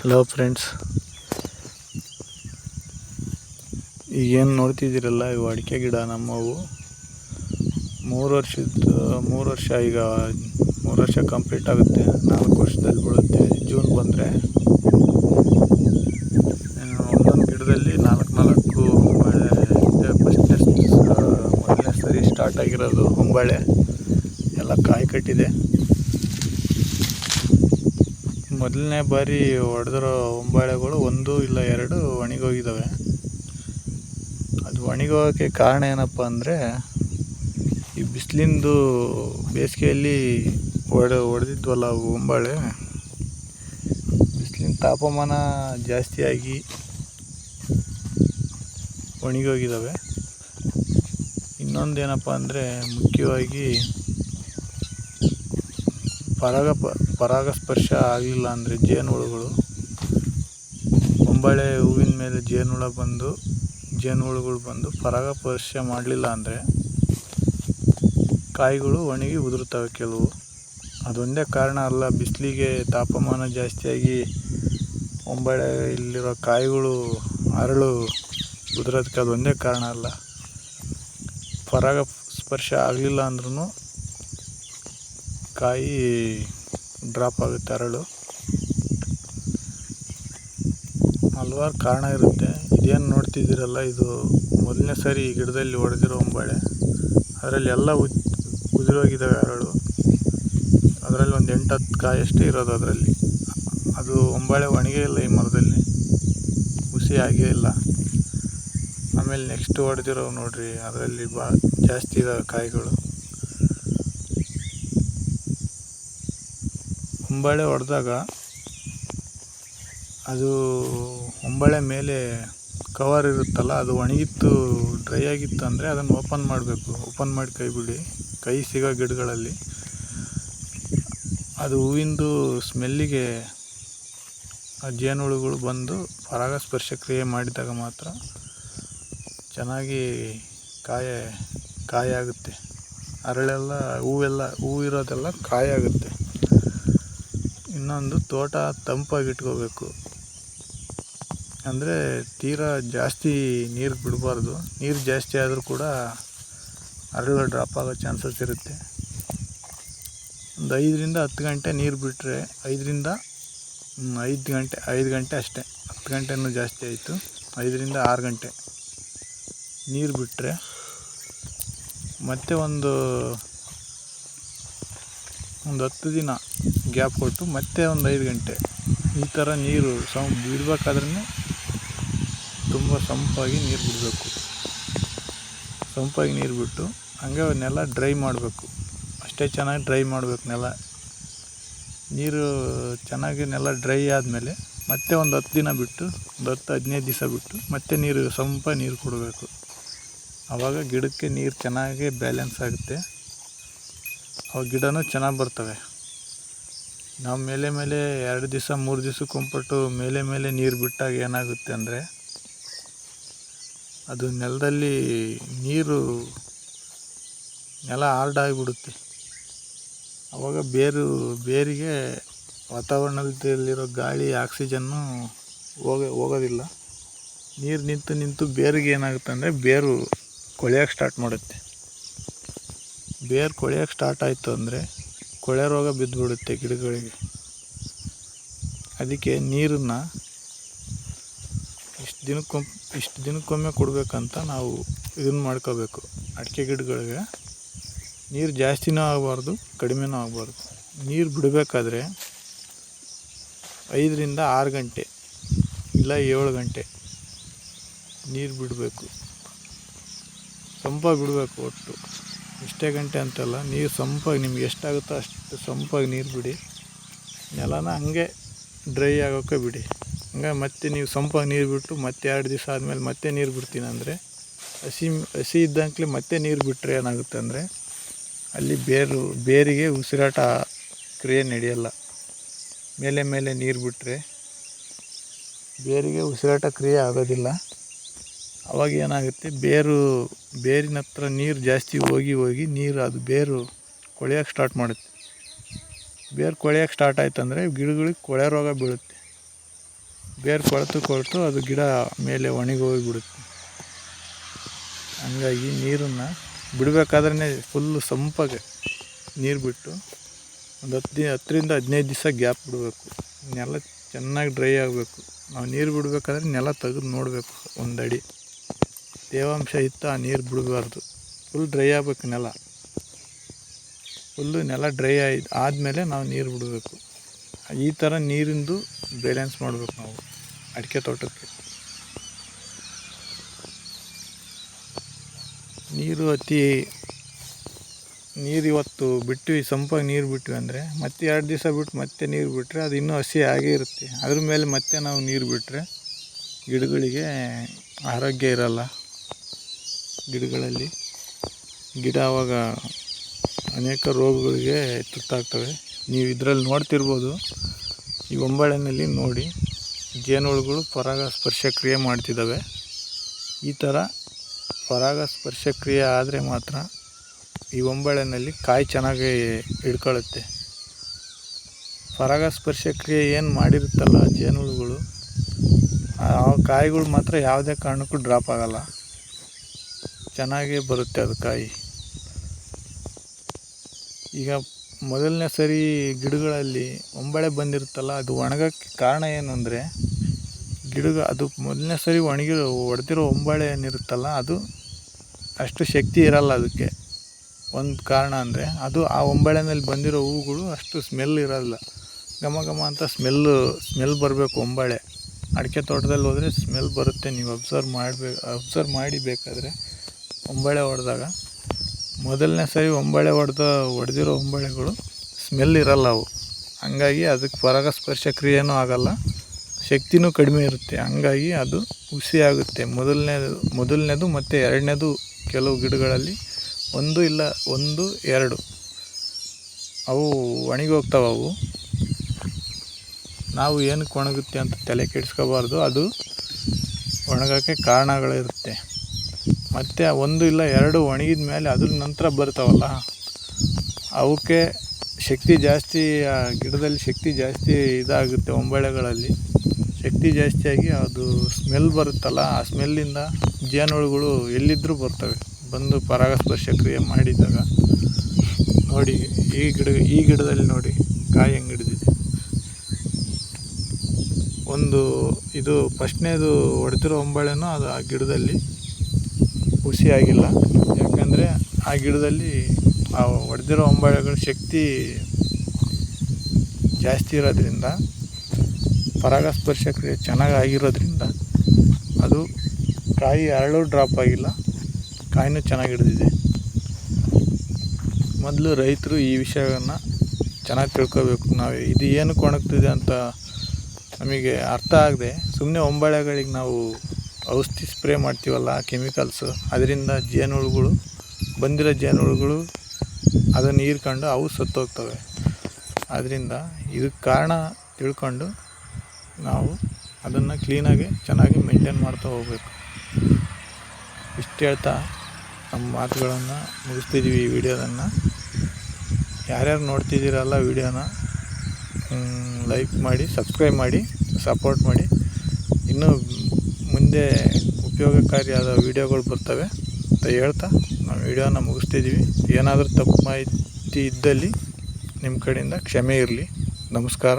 Hello friends ಈಗೇನು ನೋಡ್ತಿದ್ದೀರಲ್ಲ, ಇವು ಅಡಿಕೆ ಗಿಡ ನಮ್ಮವು. ಮೂರು ವರ್ಷದ, ಮೂರು ವರ್ಷ ಈಗ, ಮೂರು ವರ್ಷ ಕಂಪ್ಲೀಟ್ ಆಗುತ್ತೆ. ನಾಲ್ಕು ವರ್ಷದಲ್ಲಿ ಬೀಳುತ್ತೆ. ಜೂನ್ ಬಂದರೆ ಒಂದೊಂದು ಗಿಡದಲ್ಲಿ ನಾಲ್ಕು ನಾಲ್ಕು ಫಸ್ಟ್ನೇ ಮೊದಲನೇ ಸರಿ ಸ್ಟಾರ್ಟ್ ಆಗಿರೋದು ಹೊಂಬಾಳೆ. ಎಲ್ಲ ಕಾಯಿ ಕಟ್ಟಿದೆ. ಮೊದಲನೇ ಬಾರಿ ಹೊಡೆದಿರೋ ಹೊಂಬಾಳೆಗಳು ಒಂದು ಇಲ್ಲ ಎರಡು ಒಣಗೋಗಿದ್ದಾವೆ ಅದು ಒಣಗೋಗೋಕ್ಕೆ ಕಾರಣ ಏನಪ್ಪ ಅಂದರೆ, ಈ ಬಿಸಿಲಿಂದು ಬೇಸಿಗೆಯಲ್ಲಿ ಹೊಡೆ, ಹೊಡೆದಿದ್ವಲ್ಲ ಹೊಂಬಾಳೆ, ಬಿಸಿಲಿನ ತಾಪಮಾನ ಜಾಸ್ತಿಯಾಗಿ ಒಣಗೋಗಿದ್ದಾವೆ ಇನ್ನೊಂದೇನಪ್ಪ ಅಂದರೆ ಮುಖ್ಯವಾಗಿ ಪರಾಗ ಪರಾಗಸ್ಪರ್ಶ ಆಗಲಿಲ್ಲ ಅಂದರೆ ಜೇನುಹುಳುಗಳು. ಹೊಂಬಾಳೆ ಹೂವಿನ ಮೇಲೆ ಜೇನುಹುಳ ಬಂದು, ಜೇನುಹುಳುಗಳು ಬಂದು ಪರಾಗಸ್ಪರ್ಶ ಮಾಡಲಿಲ್ಲ ಅಂದರೆ ಕಾಯಿಗಳು ಒಣಗಿ ಉದುರುತ್ತವೆ ಕೆಲವು. ಅದೊಂದೇ ಕಾರಣ ಅಲ್ಲ, ಬಿಸಿಲಿಗೆ ತಾಪಮಾನ ಜಾಸ್ತಿಯಾಗಿ ಒಂಬಳೆ ಇಲ್ಲಿರೋ ಕಾಯಿಗಳು ಅರಳು ಉದುರೋದಕ್ಕೆ ಅದೊಂದೇ ಕಾರಣ ಅಲ್ಲ. ಪರಾಗ ಸ್ಪರ್ಶ ಆಗಲಿಲ್ಲ ಅಂದ್ರೂ ಕಾಯಿ ಡ್ರಾಪ್ ಆಗುತ್ತೆ ಅರಳು ಹಲವಾರು ಕಾರಣ ಇರುತ್ತೆ. ಇದೇನು ನೋಡ್ತಿದ್ದೀರಲ್ಲ, ಇದು ಮೊದಲನೇ ಸಾರಿ ಈ ಗಿಡದಲ್ಲಿ ಹೊಡೆದಿರೋ ಬಳೆ ಅದರಲ್ಲಿ ಎಲ್ಲ ಉದ್, ಉದುರೋಗಿದ್ದಾವೆ ಅರಳು. ಅದರಲ್ಲಿ ಒಂದು ಎಂಟು ಹತ್ತು ಕಾಯಿ ಅಷ್ಟೇ ಇರೋದು ಅದರಲ್ಲಿ. ಅದು ಒಂಬಳೆ ಒಣಗೇ ಇಲ್ಲ ಈ ಮರದಲ್ಲಿ. ಹುಸಿ ಆಗೇ ಇಲ್ಲ. ಆಮೇಲೆ ನೆಕ್ಸ್ಟ್ ಹೊಡೆದಿರೋ ನೋಡಿರಿ, ಅದರಲ್ಲಿ ಬಾ, ಜಾಸ್ತಿ ಇದ್ದಾವೆ ಕಾಯಿಗಳು. ಹೊಂಬಾಳೆ ಹೊಡೆದಾಗ ಅದು ಹೊಂಬಾಳೆ ಮೇಲೆ ಕವರ್ ಇರುತ್ತಲ್ಲ, ಅದು ಒಣಗಿತ್ತು ಡ್ರೈ ಆಗಿತ್ತು ಅಂದರೆ ಅದನ್ನು ಓಪನ್ ಮಾಡಬೇಕು. ಓಪನ್ ಮಾಡಿ ಕೈ ಬಿಡಿ. ಕೈ ಸಿಗೋ ಗಿಡಗಳಲ್ಲಿ. ಅದು ಹೂವಿಂದು ಸ್ಮೆಲ್ಲಿಗೆ ಆ ಜೇನುಹುಳುಗಳು ಬಂದು ಪರಾಗಸ್ಪರ್ಶ ಕ್ರಿಯೆ ಮಾಡಿದಾಗ ಮಾತ್ರ ಚೆನ್ನಾಗಿ ಕಾಯ ಕಾಯಾಗುತ್ತೆ ಅರಳೆಲ್ಲ ಹೂವೆಲ್ಲ ಹೂವು ಇರೋದೆಲ್ಲ ಕಾಯಾಗುತ್ತೆ ಇನ್ನೊಂದು ತೋಟ ತಂಪಾಗಿ ಇಟ್ಕೋಬೇಕು ಅಂದರೆ ತೀರಾ ಜಾಸ್ತಿ ನೀರು ಬಿಡಬಾರ್ದು. ನೀರು ಜಾಸ್ತಿ ಆದರೂ ಕೂಡ ಅರಳು ಡ್ರಾಪ್ ಆಗೋ ಚಾನ್ಸಸ್ ಇರುತ್ತೆ. ಒಂದು ಐದರಿಂದ ಹತ್ತು ಗಂಟೆ ನೀರು ಬಿಟ್ಟರೆ ಐದರಿಂದ ಐದು ಗಂಟೆ ಐದು ಗಂಟೆ ಅಷ್ಟೇ. ಹತ್ತು ಗಂಟೆನೂ ಜಾಸ್ತಿ ಆಯಿತು. ಐದರಿಂದ ಆರು ಗಂಟೆ ನೀರು ಬಿಟ್ಟರೆ ಮತ್ತೆ ಒಂದು ಒಂದು ಹತ್ತು ದಿನ ಗ್ಯಾಪ್ ಕೊಟ್ಟು ಮತ್ತೆ ಒಂದು ಐದು ಗಂಟೆ. ಈ ಥರ ನೀರು ಸಂ ಬಿಡಬೇಕಾದ್ರೂ ತುಂಬ ಸಂಪಾಗಿ ನೀರು ಬಿಡಬೇಕು. ಸಂಪಾಗಿ ನೀರು ಬಿಟ್ಟು ಹಂಗೆ ನೆಲ ಡ್ರೈ ಮಾಡಬೇಕು. ಅಷ್ಟೇ ಚೆನ್ನಾಗಿ ಡ್ರೈ ಮಾಡಬೇಕು ನೆಲ. ನೀರು ಚೆನ್ನಾಗಿ ನೆಲ ಡ್ರೈ ಆದಮೇಲೆ ಮತ್ತೆ ಒಂದು ಹತ್ತು ದಿನ ಬಿಟ್ಟು, ಒಂದು ಹತ್ತು ಹದಿನೈದು ದಿವಸ ಬಿಟ್ಟು ಮತ್ತೆ ನೀರು ಸಂಪ ನೀರು ಕೊಡಬೇಕು. ಆವಾಗ ಗಿಡಕ್ಕೆ ನೀರು ಚೆನ್ನಾಗಿ ಬ್ಯಾಲೆನ್ಸ್ ಆಗುತ್ತೆ. ಅವಾಗ ಗಿಡನೂ ಚೆನ್ನಾಗಿ ಬರ್ತವೆ. ನಾವು ಮೇಲೆ ಮೇಲೆ ಎರಡು ದಿವಸ, ಮೂರು ದಿವಸಕ್ಕೊಂಪಟ್ಟು ಮೇಲೆ ಮೇಲೆ ನೀರು ಬಿಟ್ಟಾಗ ಏನಾಗುತ್ತೆ ಅಂದರೆ ಅದು ನೆಲದಲ್ಲಿ ನೀರು ನೆಲ ಹಾರ್ಡಾಗಿಬಿಡುತ್ತೆ ಆವಾಗ ಬೇರು, ಬೇರಿಗೆ ವಾತಾವರಣದಲ್ಲಿರೋ ಗಾಳಿ, ಆಕ್ಸಿಜನ್ನು ಹೋಗ, ಹೋಗೋದಿಲ್ಲ. ನೀರು ನಿಂತು ನಿಂತು ಬೇರಿಗೆ ಏನಾಗುತ್ತೆ ಅಂದರೆ ಬೇರು ಕೊಳೆಯೋಕೆ ಸ್ಟಾರ್ಟ್ ಮಾಡುತ್ತೆ. ಬೇರು ಕೊಳೆಯೋಕೆ ಸ್ಟಾರ್ಟ್ ಆಯಿತು ಅಂದರೆ ಕೊಳೆ ರೋಗ ಬಿದ್ದುಬಿಡುತ್ತೆ ಗಿಡಗಳಿಗೆ. ಅದಕ್ಕೆ ನೀರನ್ನು ಇಷ್ಟು ದಿನಕ್ಕೊಮ್ಮೆ ಇಷ್ಟು ದಿನಕ್ಕೊಮ್ಮೆ ಕೊಡಬೇಕಂತ ನಾವು ಇದನ್ನು ಮಾಡ್ಕೋಬೇಕು. ಅಡಿಕೆ ಗಿಡಗಳಿಗೆ ನೀರು ಜಾಸ್ತಿನೂ ಆಗಬಾರ್ದು, ಕಡಿಮೆನೂ ಆಗಬಾರ್ದು. ನೀರು ಬಿಡಬೇಕಾದ್ರೆ ಐದರಿಂದ ಆರು ಗಂಟೆ ಇಲ್ಲ ಏಳು ಗಂಟೆ ನೀರು ಬಿಡಬೇಕು. ಸಂಪ ಬಿಡಬೇಕು ಒಟ್ಟು. ಇಷ್ಟೇ ಗಂಟೆ ಅಂತಲ್ಲ, ನೀರು ಸಂಪಾಗಿ, ನಿಮ್ಗೆ ಎಷ್ಟಾಗುತ್ತೋ ಅಷ್ಟು ಸಂಪಾಗಿ ನೀರು ಬಿಡಿ. ನೆಲನ ಹಂಗೆ ಡ್ರೈ ಆಗೋಕ್ಕೆ ಬಿಡಿ. ಹಂಗೆ ಮತ್ತೆ ನೀವು ಸಂಪಾಗಿ ನೀರು ಬಿಟ್ಟು ಮತ್ತೆ ಎರಡು ದಿವಸ ಆದಮೇಲೆ ಮತ್ತೆ ನೀರು ಬಿಡ್ತೀನಿ ಅಂದರೆ, ಹಸಿ ಹಸಿ ಇದ್ದಂಕ್ಲೆ ಮತ್ತೆ ನೀರು ಬಿಟ್ಟರೆ ಏನಾಗುತ್ತೆ ಅಂದರೆ, ಅಲ್ಲಿ ಬೇರು, ಬೇರಿಗೆ ಉಸಿರಾಟ ಕ್ರಿಯೆ ನಡೆಯಲ್ಲ. ಮೇಲೆ ಮೇಲೆ ನೀರು ಬಿಟ್ಟರೆ ಬೇರಿಗೆ ಉಸಿರಾಟ ಕ್ರಿಯೆ ಆಗೋದಿಲ್ಲ. ಅವಾಗ ಏನಾಗುತ್ತೆ? ಬೇರು ಬೇರಿನ ಹತ್ರ ನೀರು ಜಾಸ್ತಿ ಹೋಗಿ ಹೋಗಿ ನೀರು ಅದು ಬೇರು ಕೊಳೆಯೋಕೆ ಸ್ಟಾರ್ಟ್ ಮಾಡುತ್ತೆ. ಬೇರು ಕೊಳೆಯೋಕೆ ಸ್ಟಾರ್ಟ್ ಆಯ್ತು ಅಂದರೆ ಗಿಡಗಳಿಗೆ ಕೊಳೆ ರೋಗ ಬೀಳುತ್ತೆ. ಬೇರು ಕೊಳೆತು ಕೊಳೆತು ಅದು ಗಿಡ ಮೇಲೆ ಒಣಗಿ ಬಿಡುತ್ತೆ ಹಂಗಾಗಿ ನೀರನ್ನು ಬಿಡಬೇಕಾದ್ರೆ ಫುಲ್ಲು ಸಂಪಾಗೆ ನೀರು ಬಿಟ್ಟು ಒಂದು ಹತ್ತು ದಿನ ಹತ್ತರಿಂದ ಹದಿನೈದು ದಿವಸ ಗ್ಯಾಪ್ ಬಿಡಬೇಕು. ನೆಲ ಚೆನ್ನಾಗಿ ಡ್ರೈ ಆಗಬೇಕು. ನಾವು ನೀರು ಬಿಡಬೇಕಾದ್ರೆ ನೆಲ ತೆಗೆದು ನೋಡಬೇಕು ಒಂದು ಅಡಿ ತೇವಾಂಶ ಇತ್ತು ನೀರು ಬಿಡಬಾರ್ದು. ಫುಲ್ ಡ್ರೈ ಆಗ್ಬೇಕು ನೆಲ. ಫುಲ್ಲು ನೆಲ ಡ್ರೈ ಆಗಿ ಆದಮೇಲೆ ನಾವು ನೀರು ಬಿಡಬೇಕು. ಈ ಥರ ನೀರಿಂದು ಬ್ಯಾಲೆನ್ಸ್ ಮಾಡಬೇಕು ನಾವು ಅಡಿಕೆ ತೋಟಕ್ಕೆ. ನೀರು ಅತಿ, ನೀರು ಇವತ್ತು ಬಿಟ್ವಿ, ಸಂಪಾಗಿ ನೀರು ಬಿಟ್ವಿ ಅಂದರೆ ಮತ್ತೆ ಎರಡು ದಿವಸ ಬಿಟ್ಟು ಮತ್ತೆ ನೀರು ಬಿಟ್ಟರೆ ಅದು ಇನ್ನೂ ಹಸಿ ಆಗೇ ಇರುತ್ತೆ. ಅದ್ರ ಮೇಲೆ ಮತ್ತೆ ನಾವು ನೀರು ಬಿಟ್ಟರೆ ಗಿಡಗಳಿಗೆ ಆರೋಗ್ಯ ಇರಲ್ಲ. ಗಿಡಗಳಲ್ಲಿ. ಗಿಡ ಆವಾಗ ಅನೇಕ ರೋಗಗಳಿಗೆ ತುತ್ತಾಗ್ತವೆ. ನೀವು ಇದರಲ್ಲಿ ನೋಡ್ತಿರ್ಬೋದು. ಈ ಒಂಬಳೆನಲ್ಲಿ ನೋಡಿ, ಜೇನುಹುಳುಗಳು ಪರಾಗಸ್ಪರ್ಶ ಕ್ರಿಯೆ ಮಾಡ್ತಿದ್ದಾವೆ. ಈ ಥರ ಪರಾಗಸ್ಪರ್ಶ ಕ್ರಿಯೆ ಆದರೆ ಮಾತ್ರ ಈ ಒಂಬಳೆನಲ್ಲಿ ಕಾಯಿ ಚೆನ್ನಾಗಿ ಹಿಡ್ಕೊಳ್ಳುತ್ತೆ. ಪರಾಗಸ್ಪರ್ಶ ಕ್ರಿಯೆ ಏನು ಮಾಡಿರುತ್ತಲ್ಲ ಜೇನುಹುಳುಗಳು, ಆ ಕಾಯಿಗಳು ಮಾತ್ರ ಯಾವುದೇ ಕಾರಣಕ್ಕೂ ಡ್ರಾಪ್ ಆಗಲ್ಲ. ಚೆನ್ನಾಗೇ ಬರುತ್ತೆ ಅದು ಕಾಯಿ. ಈಗ ಮೊದಲನೇ ಸರಿ ಗಿಡಗಳಲ್ಲಿ ಒಂಬಳೆ ಬಂದಿರುತ್ತಲ್ಲ, ಅದು ಒಣಗೋಕ್ಕೆ ಕಾರಣ ಏನು ಅಂದರೆ ಗಿಡ ಅದು ಮೊದಲನೇ ಸರಿ ಒಣಗಿರೋ ಹೊಡೆದಿರೋ ಒಂಬಳೆ ಏನಿರುತ್ತಲ್ಲ, ಅದು ಅಷ್ಟು ಶಕ್ತಿ ಇರಲ್ಲ ಅದಕ್ಕೆ. ಒಂದು ಕಾರಣ ಅಂದರೆ, ಅದು ಆ ಒಂಬಳೆ ಮೇಲೆ ಬಂದಿರೋ ಹೂಗಳು ಅಷ್ಟು ಸ್ಮೆಲ್ ಇರಲ್ಲ. ಘಮ ಘಮ ಅಂತ ಸ್ಮೆಲ್ಲು ಸ್ಮೆಲ್ ಬರಬೇಕು ಒಂಬಳೆ. ಅಡಿಕೆ ತೋಟದಲ್ಲಿ ಹೋದರೆ ಸ್ಮೆಲ್ ಬರುತ್ತೆ, ನೀವು ಅಬ್ಸರ್ವ್ ಮಾಡಬೇಕು ಅಬ್ಸರ್ವ್ ಮಾಡಿ ಬೇಕಾದರೆ. ಒಂಬಳೆ ಹೊಡೆದಾಗ. ಮೊದಲನೇ ಸರಿ ಒಂಬಳೆ ಹೊಡೆದ, ಹೊಡೆದಿರೋ ಒಂಬಳೆಗಳು ಸ್ಮೆಲ್ ಇರಲ್ಲ ಅವು. ಹಂಗಾಗಿ ಅದಕ್ಕೆ ಪರಾಗಸ್ಪರ್ಶ ಕ್ರಿಯೆನೂ ಆಗಲ್ಲ. ಶಕ್ತಿನೂ ಕಡಿಮೆ ಇರುತ್ತೆ. ಹಂಗಾಗಿ ಅದು ಹುಸಿ ಆಗುತ್ತೆ. ಮೊದಲನೇದು ಮೊದಲನೇದು ಮತ್ತು ಎರಡನೇದು ಕೆಲವು ಗಿಡಗಳಲ್ಲಿ ಒಂದು ಇಲ್ಲ, ಒಂದು, ಎರಡು. ಅವು ಒಣಗಿ ಹೋಗ್ತಾವೆ ಅವು. ನಾವು ಏನಕ್ಕೆ ಒಣಗುತ್ತೆ ಅಂತ ತಲೆ ಕೆಡಿಸ್ಕೋಬಾರ್ದು. ಅದು ಒಣಗೋಕ್ಕೆ ಕಾರಣಗಳಿರುತ್ತೆ ಮತ್ತು ಒಂದು ಇಲ್ಲ ಎರಡು ಒಣಗಿದ ಮೇಲೆ ಅದ್ರ ನಂತರ ಬರ್ತಾವಲ್ಲ ಅವಕ್ಕೆ ಶಕ್ತಿ ಜಾಸ್ತಿ, ಆ ಗಿಡದಲ್ಲಿ ಶಕ್ತಿ ಜಾಸ್ತಿ ಇದಾಗುತ್ತೆ ಒಂಬಳೆಗಳಲ್ಲಿ. ಶಕ್ತಿ ಜಾಸ್ತಿಯಾಗಿ ಅದು ಸ್ಮೆಲ್ ಬರುತ್ತಲ್ಲ, ಆ ಸ್ಮೆಲ್ಲಿಂದ ಜೇನುಹುಳುಗಳು ಎಲ್ಲಿದ್ದರೂ ಬರ್ತವೆ. ಬಂದು ಪರಾಗಸ್ಪರ್ಶ ಕ್ರಿಯೆ ಮಾಡಿದಾಗ. ನೋಡಿ, ಈ ಗಿಡ, ಈ ಗಿಡದಲ್ಲಿ ನೋಡಿ, ಕಾಯಿ ಹೆಂಗೆ ಹಿಡಿದಿದೆ. ಒಂದು, ಇದು ಫಸ್ಟ್ನೇದು ಹೊಡೆದಿರೋ ಒಂಬಳೆನೂ ಅದು ಆ ಗಿಡದಲ್ಲಿ ಹುಸಿ ಆಗಿಲ್ಲ ಯಾಕಂದರೆ ಆ ಗಿಡದಲ್ಲಿ ಆ ಹೊಡೆದಿರೋ ಒಂಬಳೆಗಳ ಶಕ್ತಿ ಜಾಸ್ತಿ ಇರೋದ್ರಿಂದ, ಪರಾಗಸ್ಪರ್ಶ ಕ್ರಿಯೆ ಚೆನ್ನಾಗಿ ಆಗಿರೋದ್ರಿಂದ ಅದು ಕಾಯಿ ಅರಳು ಡ್ರಾಪ್ ಆಗಿಲ್ಲ, ಕಾಯಿನೂ ಚೆನ್ನಾಗಿ ಹಿಡಿದಿದೆ. ಮೊದಲು ರೈತರು ಈ ವಿಷಯವನ್ನು ಚೆನ್ನಾಗಿ ತಿಳ್ಕೋಬೇಕು. ನಾವು ಇದು ಏನಕ್ಕೆ ಒಣಗ್ತಿದೆ ಅಂತ ನಮಗೆ ಅರ್ಥ ಆಗದೆ ಸುಮ್ಮನೆ ಒಂಬಳೆಗಳಿಗೆ ನಾವು ಔಷಧಿ ಸ್ಪ್ರೇ ಮಾಡ್ತೀವಲ್ಲ, ಕೆಮಿಕಲ್ಸು. ಅದರಿಂದ ಜೇನುಹುಳುಗಳು, ಬಂದಿರೋ ಜೇನುಹುಳುಗಳು ಅದನ್ನು ಹೀರ್ಕೊಂಡು ಅವು ಸತ್ತೋಗ್ತವೆ. ಆದ್ದರಿಂದ ಇದಕ್ಕೆ ಕಾರಣ ತಿಳ್ಕೊಂಡು ನಾವು ಅದನ್ನು ಕ್ಲೀನಾಗಿ ಚೆನ್ನಾಗಿ ಮೇಂಟೈನ್ ಮಾಡ್ತಾ ಹೋಗಬೇಕು. ಇಷ್ಟು ಹೇಳ್ತಾ ನಮ್ಮ ಮಾತುಗಳನ್ನು ಮುಗಿಸ್ತಿದ್ದೀವಿ ಈ ವಿಡಿಯೋದನ್ನು. ಯಾರ್ಯಾರು ನೋಡ್ತಿದ್ದೀರಲ್ಲ ವಿಡಿಯೋನ ಲೈಕ್ ಮಾಡಿ ಸಬ್ಸ್ಕ್ರೈಬ್ ಮಾಡಿ ಸಪೋರ್ಟ್ ಮಾಡಿ. ಇನ್ನೂ ಮುಂದೆ ಉಪಯೋಗಕಾರಿಯಾದ ವಿಡಿಯೋಗಳು ಬರ್ತವೆ ಅಂತ ಹೇಳ್ತಾ ನಾವು ವಿಡಿಯೋನ ಮುಗಿಸ್ತಿದ್ದೀವಿ. ಏನಾದರೂ ತಪ್ಪು ಮಾಹಿತಿ ಇದ್ದಲ್ಲಿ ನಿಮ್ಮ ಕಡೆಯಿಂದ ಕ್ಷಮೆ ಇರಲಿ. ನಮಸ್ಕಾರ.